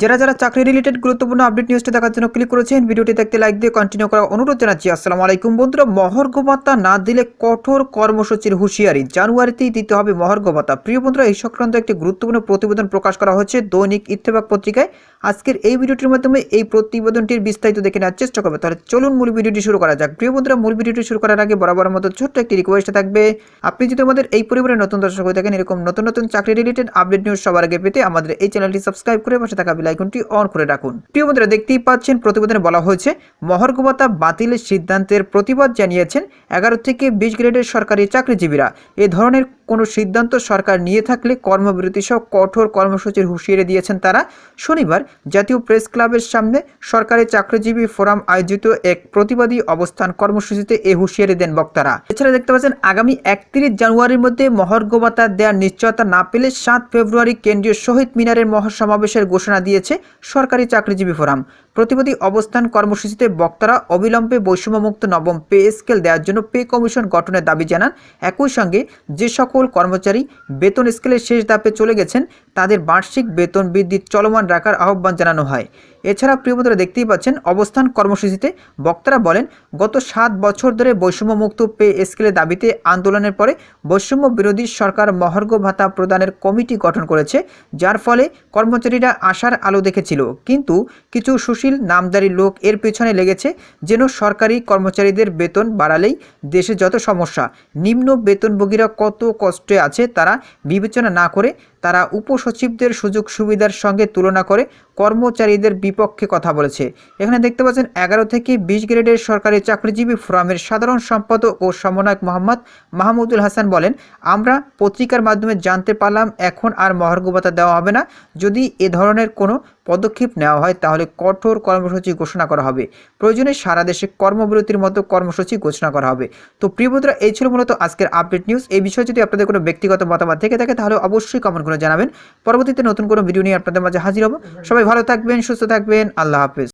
যারা যারা চাকরি রিলেটেড গুরুত্বপূর্ণ আপডেট নিউজটি দেখার জন্য ক্লিক করেছেন, ভিডিওটি দেখতে লাইক দিয়ে কন্টিনিউ করার অনুরোধ জানাচ্ছি। আসসালামু আলাইকুম বন্ধুরা মহর্ঘ ভাতা না দিলে কঠোর কর্মসূচির হুঁশিয়ারি। জানুয়ারিতেই দিতে হবে মহর্ঘ ভাতা প্রিয় বন্ধুরা, এই সংক্রান্ত একটি গুরুত্বপূর্ণ প্রতিবেদন প্রকাশ করা হচ্ছে দৈনিক ইত্তেফাক পত্রিকায়। আজকের এই ভিডিওটির মাধ্যমে এই প্রতিবেদনটির বিস্তারিত দেখে নেওয়ার চেষ্টা করবে। তাহলে চলুন মূল ভিডিওটি শুরু করা যাক। প্রিয় বন্ধুরা, মূল ভিডিওটি শুরু করার আগে বরাবর মতো ছোট্ট একটি রিকোয়েস্ট থাকবে। আপনি যদি আমাদের এই পরিবারে নতুন দর্শক হয়ে থাকেন, এরকম নতুন নতুন চাকরি রিলেটেড আপডেট নিউজ সবার আগে পেতে আমাদের এই চ্যানেলটি সাবস্ক্রাইব করে পাশে থাকা আইকনটি অন করে রাখুন। প্রিয় বন্ধুরা, দেখতেই পাচ্ছেন, প্রতিবেদনে বলা হয়েছে মহর্ঘ বাতিলের সিদ্ধান্তের প্রতিবাদ জানিয়েছেন এগারো থেকে বিশ গ্রেডের সরকারি চাকরিজীবীরা। এ ধরনের কোনো সিদ্ধান্ত সরকার নিয়ে থাকলে কর্মবিরতি সহ কঠোর কর্মসূচির হুঁশিয়ারি দিয়েছেন তারা। শনিবার জাতীয় প্রেস ক্লাবের সামনে সরকারি চাকরিজীবী ফোরাম আয়োজিত এক প্রতিবাদী অবস্থান কর্মসূচিতে এ হুঁশিয়ারি দেন বক্তারা। এছাড়া দেখতে পাচ্ছেন, আগামী একত্রিশ জানুয়ারির মধ্যে মহর্ঘ ভাতা দেওয়ার নিশ্চয়তা না পেলে সাত ফেব্রুয়ারি কেন্দ্রীয় শহীদ মিনারের মহাসমাবেশের ঘোষণা দিয়েছে সরকারি চাকরিজীবী ফোরাম। প্রতিবাদী অবস্থান কর্মসূচিতে বক্তারা অবিলম্বে বৈষম্যমুক্ত নবম পে স্কেল দেওয়ার জন্য পে কমিশন গঠনের দাবি জানান। একই সঙ্গে যে সকল কর্মচারী বেতন স্কেলের শেষ ধাপে চলে গেছেন, তাদের বার্ষিক বেতন বৃদ্ধি চলমান রাখার আহ্বান জানানো হয়। এছাড়া প্রিয় বন্ধুরা দেখতেই পাচ্ছেন, অবস্থান কর্মসূচিতে বক্তারা বলেন, গত সাত বছর ধরে বৈষম্য মুক্ত পে স্কেলের দাবিতে আন্দোলনের পরে বৈষম্য বিরোধী সরকার মহার্ঘ ভাতা প্রদানের কমিটি গঠন করেছে, যার ফলে কর্মচারীরা আশার আলো দেখেছিল। কিন্তু কিছু সুশীল, নামদারি লোক এর পেছনে লেগেছে, যেন সরকারি কর্মচারীদের বেতন বাড়ালেই দেশে যত সমস্যা, নিম্ন বেতনভোগীরা কত কষ্টে আছে তারা বিবেচনা না করে, তারা উপসচিবদের সুযোগ সুবিধার সঙ্গে তুলনা করে কর্মচারীদের বিপক্ষে কথা বলেছে। এখানে দেখতে পাচ্ছেন এগারো থেকে বিশ গ্রেডের সরকারি চাকরিজীবী ফোরামের সাধারণ সম্পাদক ও সমন্বয়ক মোহাম্মদ মাহমুদুল হাসান বলেন, আমরা পত্রিকার মাধ্যমে জানতে পারলাম, এখন আর মহার্ঘ ভাতা দেওয়া হবে না। যদি এ ধরনের কোনো পদক্ষেপ নেওয়া হয়, তাহলে কঠোর কর্মসূচি ঘোষণা করা হবে। প্রয়োজনে সারা দেশে কর্মবিরতির মতো কর্মসূচি ঘোষণা করা হবে। তো প্রিয় বন্ধুরা, এই ছিল মূলত আজকের আপডেট নিউজ। এই বিষয়ে যদি আপনাদের কোনো ব্যক্তিগত মতামত থেকে থাকে, তাহলে অবশ্যই কমেন্ট করে জানাবেন। পরবর্তীতে নতুন কোনো ভিডিও নিয়ে আপনাদের মাঝে হাজির হব। সবাই ভালো থাকবেন, সুস্থ থাকবেন। আল্লাহ হাফেজ।